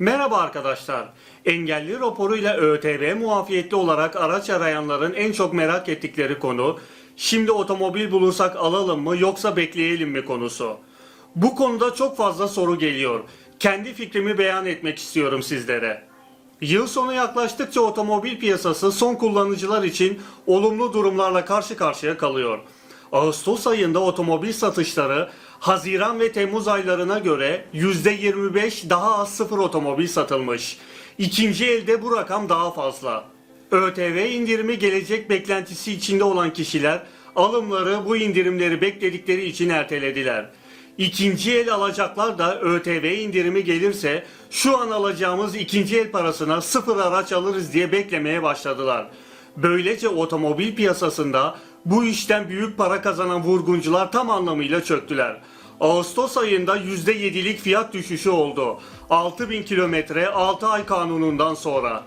Merhaba arkadaşlar. Engelli raporuyla ÖTV muafiyetli olarak araç arayanların en çok merak ettikleri konu şimdi otomobil bulursak alalım mı yoksa bekleyelim mi konusu. Bu konuda çok fazla soru geliyor. Kendi fikrimi beyan etmek istiyorum sizlere. Yıl sonu yaklaştıkça otomobil piyasası son kullanıcılar için olumlu durumlarla karşı karşıya kalıyor. Ağustos ayında otomobil satışları Haziran ve Temmuz aylarına göre %25 daha az sıfır otomobil satılmış. İkinci elde bu rakam daha fazla. ÖTV indirimi gelecek beklentisi içinde olan kişiler alımları bu indirimleri bekledikleri için ertelediler. İkinci el alacaklar da ÖTV indirimi gelirse şu an alacağımız ikinci el parasına sıfır araç alırız diye beklemeye başladılar. Böylece otomobil piyasasında bu işten büyük para kazanan vurguncular tam anlamıyla çöktüler. Ağustos ayında %7'lik fiyat düşüşü oldu. 6000 kilometre 6 ay kanunundan sonra.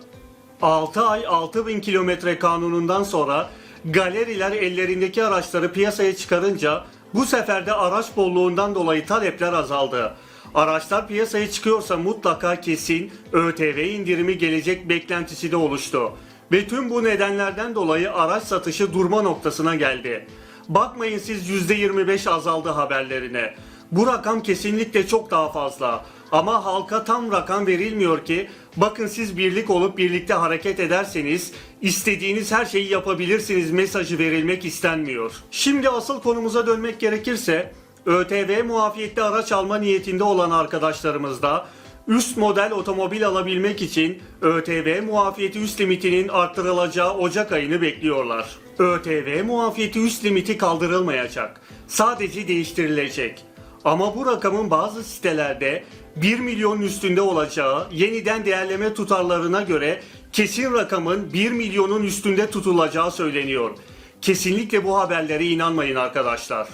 6 ay 6000 kilometre kanunundan sonra galeriler ellerindeki araçları piyasaya çıkarınca bu sefer de araç bolluğundan dolayı talepler azaldı. Araçlar piyasaya çıkıyorsa mutlaka kesin ÖTV indirimi gelecek beklentisi de oluştu. Ve tüm bu nedenlerden dolayı araç satışı durma noktasına geldi. Bakmayın siz %25 azaldı haberlerine. Bu rakam kesinlikle çok daha fazla. Ama halka tam rakam verilmiyor ki bakın siz birlik olup birlikte hareket ederseniz istediğiniz her şeyi yapabilirsiniz mesajı verilmek istenmiyor. Şimdi asıl konumuza dönmek gerekirse ÖTV muafiyetli araç alma niyetinde olan arkadaşlarımız da üst model otomobil alabilmek için ÖTV muafiyeti üst limitinin arttırılacağı Ocak ayını bekliyorlar. ÖTV muafiyeti üst limiti kaldırılmayacak. Sadece değiştirilecek. Ama bu rakamın bazı sitelerde 1 milyonun üstünde olacağı yeniden değerleme tutarlarına göre kesin rakamın 1 milyonun üstünde tutulacağı söyleniyor. Kesinlikle bu haberlere inanmayın arkadaşlar.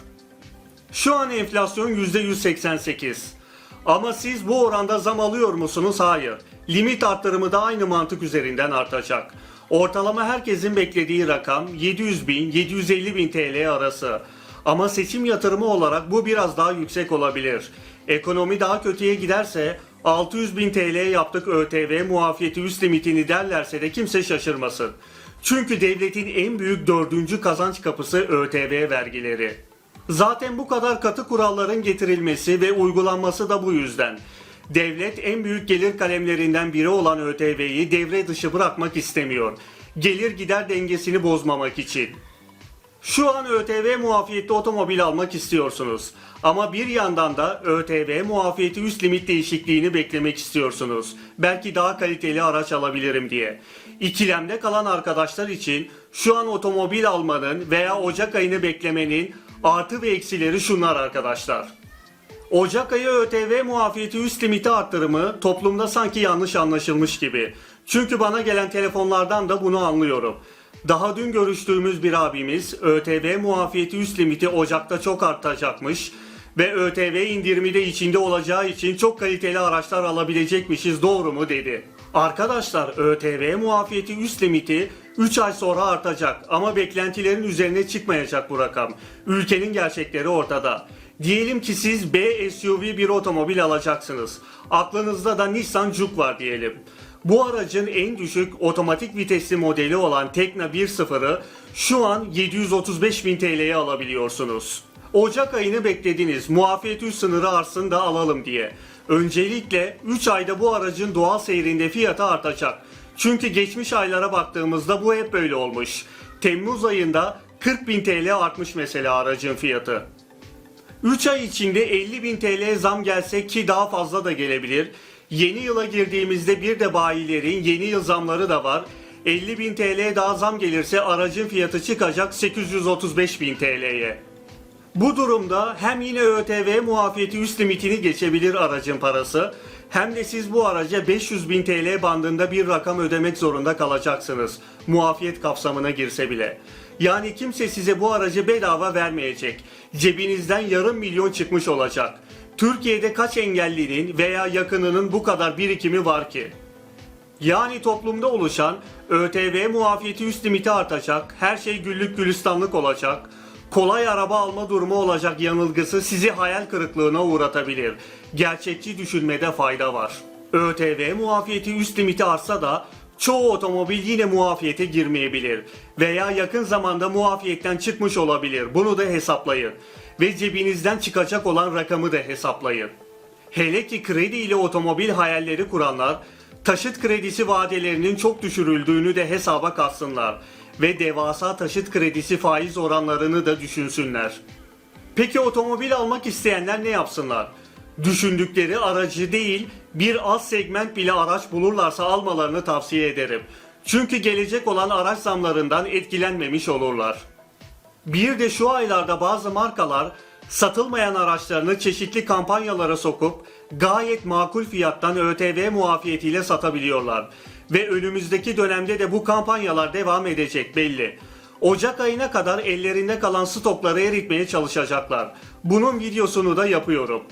Şu an enflasyon %188. Ama siz bu oranda zam alıyor musunuz? Hayır. Limit arttırımı da aynı mantık üzerinden artacak. Ortalama herkesin beklediği rakam 700 bin, 750 bin TL arası. Ama seçim yatırımı olarak bu biraz daha yüksek olabilir. Ekonomi daha kötüye giderse 600 bin TL yaptık ÖTV muafiyeti üst limitini derlerse de kimse şaşırmasın. Çünkü devletin en büyük dördüncü kazanç kapısı ÖTV vergileri. Zaten bu kadar katı kuralların getirilmesi ve uygulanması da bu yüzden. Devlet en büyük gelir kalemlerinden biri olan ÖTV'yi devre dışı bırakmak istemiyor. Gelir gider dengesini bozmamak için. Şu an ÖTV muafiyetli otomobil almak istiyorsunuz. Ama bir yandan da ÖTV muafiyeti üst limit değişikliğini beklemek istiyorsunuz. Belki daha kaliteli araç alabilirim diye. İkilemde kalan arkadaşlar için şu an otomobil almanın veya Ocak ayını beklemenin artı ve eksileri şunlar arkadaşlar. Ocak ayı ÖTV muafiyeti üst limiti arttırımı toplumda sanki yanlış anlaşılmış gibi. Çünkü bana gelen telefonlardan da bunu anlıyorum. Daha dün görüştüğümüz bir abimiz ÖTV muafiyeti üst limiti Ocak'ta çok artacakmış ve ÖTV indirimi de içinde olacağı için çok kaliteli araçlar alabilecekmişiz doğru mu dedi. Arkadaşlar ÖTV muafiyeti üst limiti 3 ay sonra artacak ama beklentilerin üzerine çıkmayacak bu rakam. Ülkenin gerçekleri ortada. Diyelim ki siz B SUV bir otomobil alacaksınız. Aklınızda da Nissan Juke var diyelim. Bu aracın en düşük otomatik vitesli modeli olan Tekna 1.0'ı şu an 735.000 TL'ye alabiliyorsunuz. Ocak ayını beklediniz muafiyet üst sınırı artsın da alalım diye. Öncelikle 3 ayda bu aracın doğal seyrinde fiyatı artacak. Çünkü geçmiş aylara baktığımızda bu hep böyle olmuş. Temmuz ayında 40.000 TL artmış mesela aracın fiyatı. 3 ay içinde 50.000 TL zam gelse ki daha fazla da gelebilir. Yeni yıla girdiğimizde bir de bayilerin yeni yıl zamları da var. 50.000 TL daha zam gelirse aracın fiyatı çıkacak 835.000 TL'ye. Bu durumda hem yine ÖTV muafiyeti üst limitini geçebilir aracın parası hem de siz bu araca 500 bin TL bandında bir rakam ödemek zorunda kalacaksınız. Muafiyet kapsamına girse bile. Yani kimse size bu aracı bedava vermeyecek. Cebinizden yarım milyon çıkmış olacak. Türkiye'de kaç engellinin veya yakınının bu kadar birikimi var ki? Yani toplumda oluşan ÖTV muafiyeti üst limiti artacak, her şey güllük gülistanlık olacak, kolay araba alma durumu olacak yanılgısı sizi hayal kırıklığına uğratabilir. Gerçekçi düşünmede fayda var. ÖTV muafiyeti üst limiti artsa da çoğu otomobil yine muafiyete girmeyebilir veya yakın zamanda muafiyetten çıkmış olabilir. Bunu da hesaplayın ve cebinizden çıkacak olan rakamı da hesaplayın. Hele ki kredi ile otomobil hayalleri kuranlar taşıt kredisi vadelerinin çok düşürüldüğünü de hesaba katsınlar ve devasa taşıt kredisi faiz oranlarını da düşünsünler. Peki otomobil almak isteyenler ne yapsınlar? Düşündükleri aracı değil, bir alt segment bile araç bulurlarsa almalarını tavsiye ederim. Çünkü gelecek olan araç zamlarından etkilenmemiş olurlar. Bir de şu aylarda bazı markalar satılmayan araçlarını çeşitli kampanyalara sokup gayet makul fiyattan ÖTV muafiyetiyle satabiliyorlar. Ve önümüzdeki dönemde de bu kampanyalar devam edecek belli. Ocak ayına kadar ellerinde kalan stokları eritmeye çalışacaklar. Bunun videosunu da yapıyorum.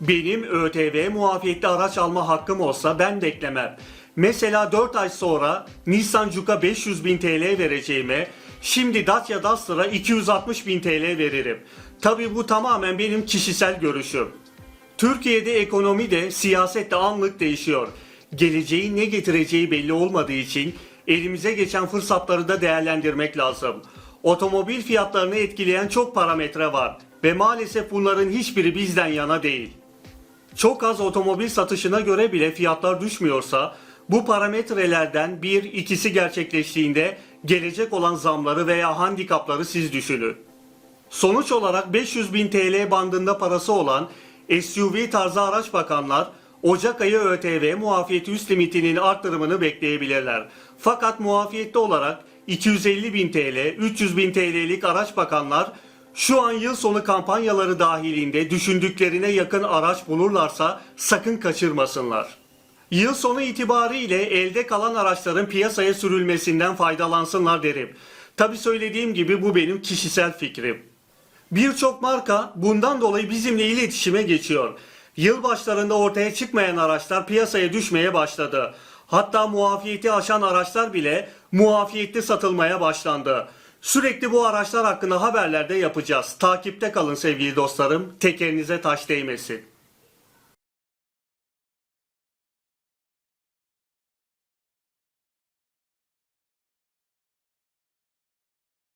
Benim ÖTV muafiyetli araç alma hakkım olsa ben beklemem. Mesela 4 ay sonra Nissan Juke'a 500 bin TL vereceğime şimdi Dacia Duster'a 260 bin TL veririm. Tabi bu tamamen benim kişisel görüşüm. Türkiye'de ekonomi de siyaset de anlık değişiyor. Geleceğin ne getireceği belli olmadığı için elimize geçen fırsatları da değerlendirmek lazım. Otomobil fiyatlarını etkileyen çok parametre var ve maalesef bunların hiçbiri bizden yana değil. Çok az otomobil satışına göre bile fiyatlar düşmüyorsa bu parametrelerden bir ikisi gerçekleştiğinde gelecek olan zamları veya handikapları siz düşünün. Sonuç olarak 500 bin TL bandında parası olan SUV tarzı araç bakanlar Ocak ayı ÖTV muafiyeti üst limitinin arttırımını bekleyebilirler. Fakat muafiyetli olarak 250 bin TL, 300 bin TL'lik araç bakanlar şu an yıl sonu kampanyaları dahilinde düşündüklerine yakın araç bulurlarsa sakın kaçırmasınlar. Yıl sonu itibariyle elde kalan araçların piyasaya sürülmesinden faydalansınlar derim. Tabi söylediğim gibi bu benim kişisel fikrim. Birçok marka bundan dolayı bizimle iletişime geçiyor. Yıl başlarında ortaya çıkmayan araçlar piyasaya düşmeye başladı. Hatta muafiyeti aşan araçlar bile muafiyetli satılmaya başlandı. Sürekli bu araçlar hakkında haberler de yapacağız. Takipte kalın sevgili dostlarım. Tekerinize taş değmesin.